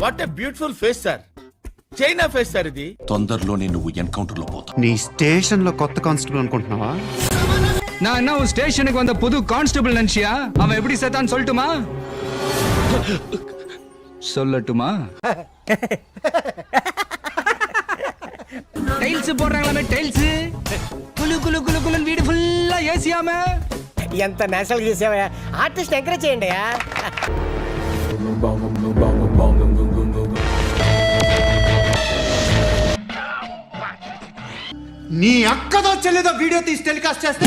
what a beautiful face sir China face sir ఇది తొందరలోనే నువ్వు ఎన్కౌంటర్ లో పోతావు నీ స్టేషన్ లో కొత్త కానిస్టేబుల్ అనుకుంటున్నావా நான் என்ன உன் ஸ்டேஷனுக்கு வந்த புது கான்ஸ்டபிள் நினைச்சியா அவன் எப்படி செத்தான்னு சொல்லட்டுமா சொல்லட்டுமா டைல்ஸ் போடுறாங்களாமே டைல்ஸ் குலு குலு குலு குலுன்னு வீடு ஃபுல்லா ஏசியாம ఎంత నేషనల్ చేసావా ఆర్టిస్ట్ ఎంకరేజ్ చేయండి నీ అక్కదో చెల్లిదో వీడియో తీసి టెలికాస్ట్ చేస్తే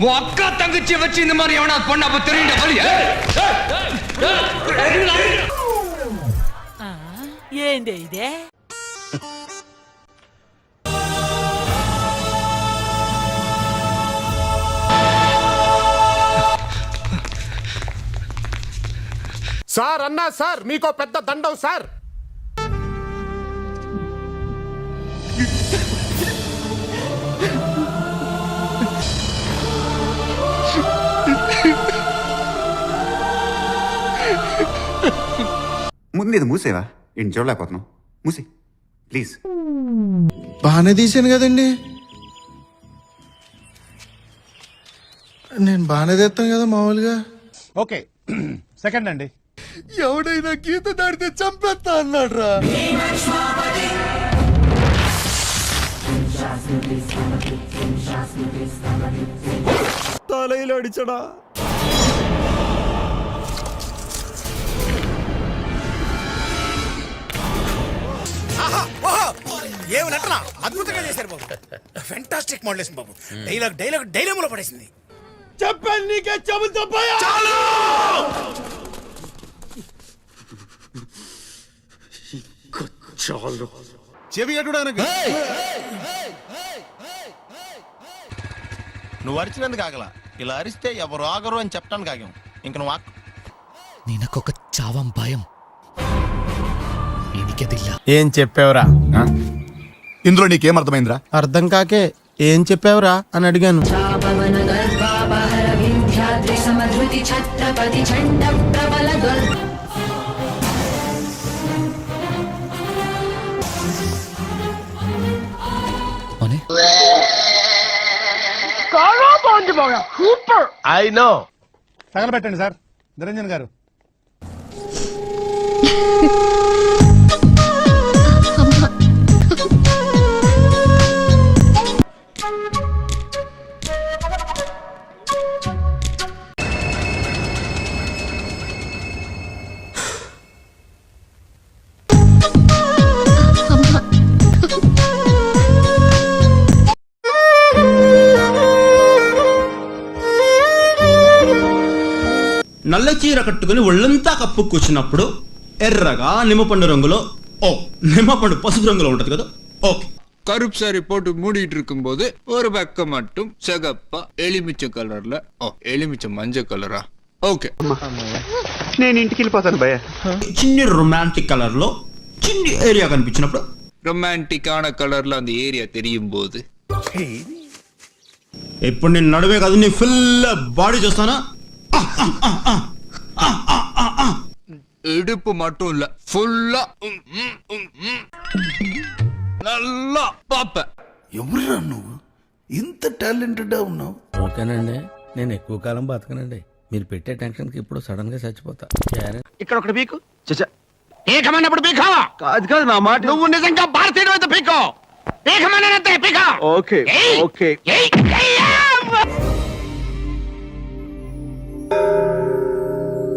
உன் அக்கா தங்கச்சியை வச்சு இந்த மாதிரி எவனா பொண்ணு அப்ப தெரியுண்ட வழி ఏంది ఇదే సార్ అన్నా సార్ మీకో పెద్ద దండం సార్. ముందు ఇది మూసేవా? ఇంటి చూడలేకపోతున్నావు మూసి ప్లీజ్. బాగానే తీసాను కదండి. నేను బాగానే తెస్తాను కదా మామూలుగా. ఓకే సెకండ్ అండి. ఎవడైనా గీత దాడితే చంపేస్తా అన్నాడు రా తలైలో అడిచడా? ఏమి నటన? అద్భుతంగా చేశారు బాబు. ఫెంటాస్టిక్ మోడలేషన్ బాబు. డైలాగ్ డైలాగ్ డైలాగులో పడేసింది. చెప్పండి నీకే చెబుతా చెవి ఎటుడానికి నువ్వు అరిచినందుకు ఆగల. ఇలా అరిస్తే ఎవరు ఆగరు అని చెప్పడానికి ఆగాం ఇంక నువ్వు ఆకు నినకొక చావం భయం ఎనికెదిల్ల ఏం చెప్పావురా? ఇందులో నీకేం అర్థమైందిరా అర్థం కాకే ఏం చెప్పావురా అని అడిగాను. పవన గర్భాపహర వింధ్యాద్రి సమధృతి ఛత్రపతి చండ ప్రబల దుర్ అనే ఐ నో. తగలబెట్టండి సార్. నిరంజన్ గారు. నల్ల చీర కట్టుకుని ఒళ్ళంతా కప్పు కూర్చున్నప్పుడు ఎర్రగా నిమ్మపండు రంగులో ఓ నిమ్మపండు పసుపు రంగులో ఉంటది కదా ఓకే கருப்பு சாரி போட்டு மூடிட்டு இருக்கும்போது ஒரு பக்கம் மட்டும் சிகப்பா எலுமிச்சை கலர்ல ஓ எலுமிச்சை மஞ்சள் கலரா ஓகே నేను ఇంటికి వెళ్ళిపోతాను భయ చిన్ని రొమాంటిక్ కలర్ లో చిన్ని ఏరియా కనిపించినప్పుడు ரொமான்டிக்கான கலர்ல அந்த ஏரியா தெரியும் போது ఇప్పుడు నేను నడువే కాదు నీ ఫుల్ బాడీ చూస్తానా இடுப்பு மட்டும் இல்ல ஃபுல்லா நல்லா பாப்பேன் ఎవరురా నువ్వు ఇంత టాలెంటెడ్ ఉన్నావు ఓకేనండి నేను ఎక్కువ కాలం బతకనండి మీరు పెట్టే టెన్షన్కి ఇప్పుడు సడన్ గా చచ్చిపోతా ఇక్కడ ఒకటి పీకు పీకమన్నప్పుడు పీకో కాదు కాదు నా మాట నువ్వు నిజంగా భారతీయుడు అయితే పీకో పీకమన్నంతే పీకో ఓకే ఓకే ఏయ్, ఏయ్, ఏయ్.